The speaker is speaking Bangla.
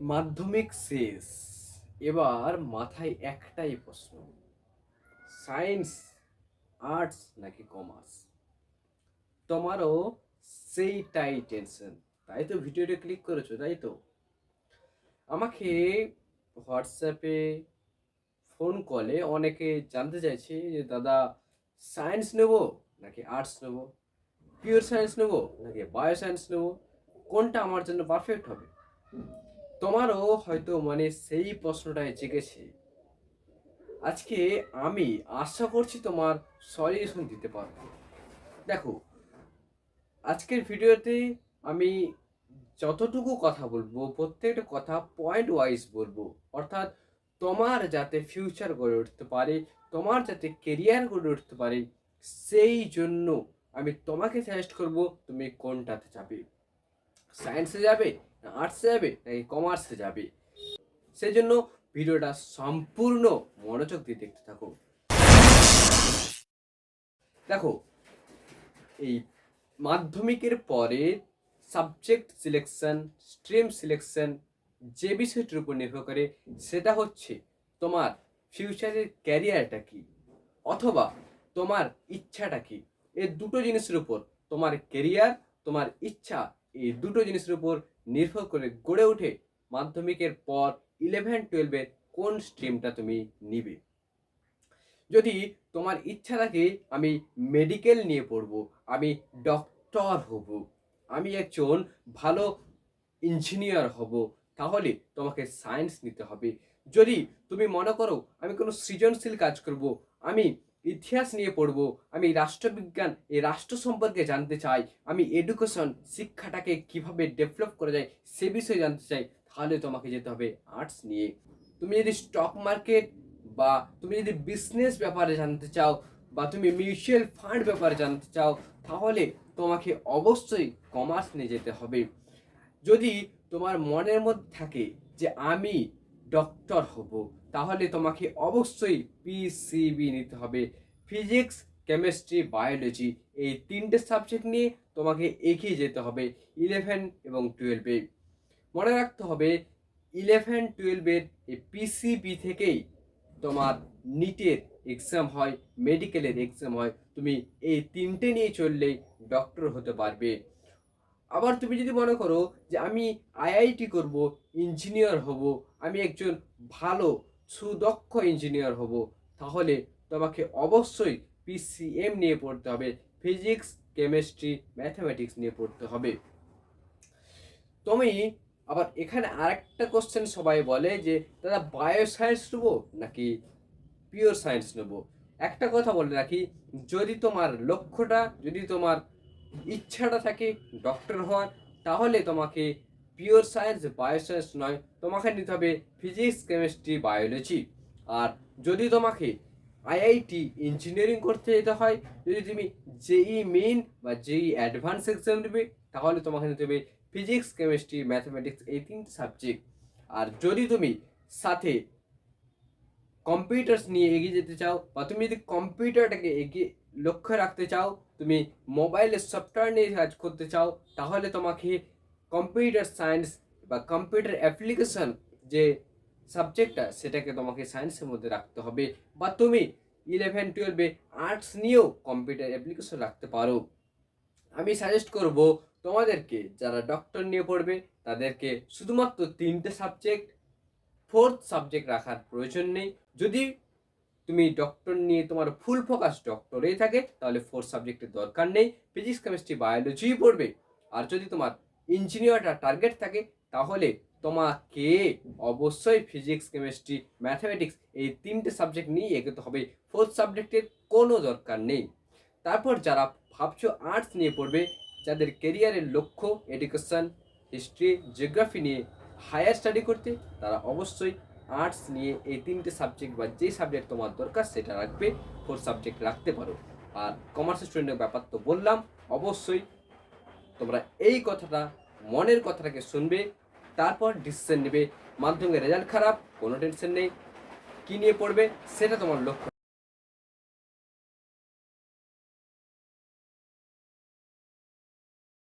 মাধ্যমিক শেষ। এবার মাথায় একটাই প্রশ্ন। সায়েন্স, আর্টস নাকি কমার্স? তোমারও সেইটাই টেনশন। তাই তো ভিডিওটা ক্লিক করেছ, তাই তো? আমাকে হোয়াটসঅ্যাপে ফোন কলে অনেকে জানতে চাইছে যে, দাদা, সায়েন্স নেব নাকি আর্টস নেব? পিওর সায়েন্স নেব নাকি বায়ো সায়েন্স নেব? কোনটা আমার জন্য পারফেক্ট হবে? তোমারও হয়তো মানে সেই প্রশ্নটাই জেগেছে। আজকে আমি আশা করছি তোমার সলিউশন দিতে পারব। দেখো, আজকের ভিডিওতে আমি যতটুকু কথা বলব, প্রত্যেকটা কথা পয়েন্ট ওয়াইজ বলব। অর্থাৎ তোমার যাতে ফিউচার গড়ে উঠতে পারে, তোমার যাতে কেরিয়ার গড়ে উঠতে পারে, সেই জন্য আমি তোমাকে সাজেস্ট করব তুমি কোনটাতে যাবে। সায়েন্সে যাবে না আর্টসে যাবে নাকি কমার্সে যাবে? সেই জন্য ভিডিওটা সম্পূর্ণ মনোযোগ দিয়ে দেখতে থাকো। দেখো, এই মাধ্যমিকের পরে সাবজেক্ট সিলেকশন স্ট্রিম সিলেকশন যে বিষয়টির উপর নির্ভর করে, সেটা হচ্ছে তোমার ফিউচারের ক্যারিয়ারটা কি? অথবা তোমার ইচ্ছাটা কি? এই দুটো জিনিসের উপর তোমার ক্যারিয়ার তোমার ইচ্ছা এই দুটো জিনিসের উপর নির্ভর করে গড়ে ওঠে মাধ্যমিকের পর ইলেভেন টুয়েলভের কোন স্ট্রিমটা তুমি নিবে। যদি তোমার ইচ্ছা থাকে, আমি মেডিকেল নিয়ে পড়ব, আমি ডক্টর হব, আমি একজন ভালো ইঞ্জিনিয়ার হব, তাহলে তোমাকে সায়েন্স নিতে হবে। যদি তুমি মনে করো, আমি কোনো সৃজনশীল কাজ করব, আমি ইতিহাস নিয়ে পড়ব আমি রাষ্ট্রবিজ্ঞান, এই রাষ্ট্র সম্পর্কে জানতে চাই। আমি এডুকেশন শিক্ষাটাকে কীভাবে ডেভেলপ করা যায় সে বিষয়ে জানতে চাই। তাহলে তোমাকে যেতে হবে আর্টস নিয়ে। তুমি যদি স্টক মার্কেট বা তুমি যদি বিজনেস ব্যাপারে জানতে চাও বা তুমি মিউচুয়াল ফান্ড ব্যাপারে জানতে চাও, তাহলে তোমাকে অবশ্যই কমার্স নিয়ে যেতে হবে। যদি তোমার মনের মধ্যে থাকে যে আমি ডক্টর হব, তাহলে তোমাকে অবশ্যই পিসিবি নিতে হবে। ফিজিক্স কেমিস্ট্রি বায়োলজি এই তিনটে সাবজেক্ট নিয়ে তোমাকে এগিয়ে যেতে হবে ইলেভেন এবং টুয়েলভে মনে রাখতে হবে ইলেভেন টুয়েলভের এই পিসিবি থেকেই তোমার নিটের এক্সাম হয় মেডিকেলের এক্সাম হয়। তুমি এই তিনটে নিয়ে চললেই ডক্টর হতে পারবে। আবার তুমি যদি মনে করো যে আমি আইআইটি করব ইঞ্জিনিয়ার হব, আমি একজন ভালো, সুদক্ষ ইঞ্জিনিয়ার হব, তাহলে তোমাকে অবশ্যই পিসিএম নিয়ে পড়তে হবে ফিজিক্স কেমিস্ট্রি ম্যাথামেটিক্স নিয়ে পড়তে হবে। তুমি আবার এখানে আরেকটা কোশ্চেন সবাই বলে যে দাদা বায়ো সায়েন্স নেব নাকি পিওর সায়েন্স নেব? একটা কথা বলে রাখি, যদি তোমার লক্ষ্যটা, যদি তোমার ইচ্ছাটা থাকে ডক্টর হওয়ার, তাহলে তোমাকে পিওর সায়েন্স বায়ো সায়েন্স নয়, তোমাকে নিতে হবে ফিজিক্স কেমিস্ট্রি বায়োলজি আর যদি তোমাকে আইআইটি ইঞ্জিনিয়ারিং করতে যেতে হয়। যদি তুমি জেই মেইন বা জেই অ্যাডভান্স এক্সাম দেবে, তাহলে তোমাকে নিতে হবে ফিজিক্স, কেমিস্ট্রি, ম্যাথমেটিক্স এই তিনটে সাবজেক্ট। আর যদি তুমি সাথে কম্পিউটার্স নিয়ে এগিয়ে যেতে চাও বা তুমি যদি কম্পিউটারটাকে এগিয়ে লক্ষ্য রাখতে চাও, তুমি মোবাইলের সফটওয়্যার নিয়ে কাজ করতে চাও, তাহলে তোমাকে কম্পিউটার সায়েন্স বা কম্পিউটার অ্যাপ্লিকেশন যে সাবজেক্টটা সেটাকে তোমাকে সায়েন্সের মধ্যে রাখতে হবে বা তুমি ইলেভেন টুয়েলভে আর্টস নিয়েও কম্পিউটার অ্যাপ্লিকেশন রাখতে পারো। আমি সাজেস্ট করব তোমাদেরকে যারা ডক্টর নিয়ে পড়বে তাদেরকে শুধুমাত্র তিনটে সাবজেক্ট ফোর্থ সাবজেক্ট রাখার প্রয়োজন নেই। যদি তুমি ডক্টর নিয়ে তোমার ফুল ফোকাস ডক্টরেই থাকে, তাহলে ফোর্থ সাবজেক্টের দরকার নেই। ফিজিক্স কেমিস্ট্রি বায়োলজি পড়বে। আর যদি তোমার ইঞ্জিনিয়ারটা টার্গেট থাকে, তাহলে তোমাকে অবশ্যই ফিজিক্স কেমিস্ট্রি ম্যাথামেটিক্স এই তিনটে সাবজেক্ট নিয়ে এগোতে হবে। ফোর্থ সাবজেক্টের কোনো দরকার নেই। তারপর যারা ভাবছ আর্টস নিয়ে পড়বে, যাদের কেরিয়ারের লক্ষ্য এডুকেশন হিস্ট্রি জিওগ্রাফি নিয়ে হায়ার স্টাডি করতে, তারা অবশ্যই আর্টস নিয়ে এই তিনটে সাবজেক্ট বা যে সাবজেক্ট তোমার দরকার সেটা রাখবে ফোর সাবজেক্ট রাখতে পারো। আর কমার্স স্টুডেন্টের ব্যাপার তো বললাম, অবশ্যই তোমরা এই কথাটা মনের কথাটাকে শুনবে তারপর ডিসিশন নেবে। মাধ্যমে রেজাল্ট খারাপ, কোনো টেনশন নেই। কী নিয়ে পড়বে, সেটা তোমার লক্ষ্য।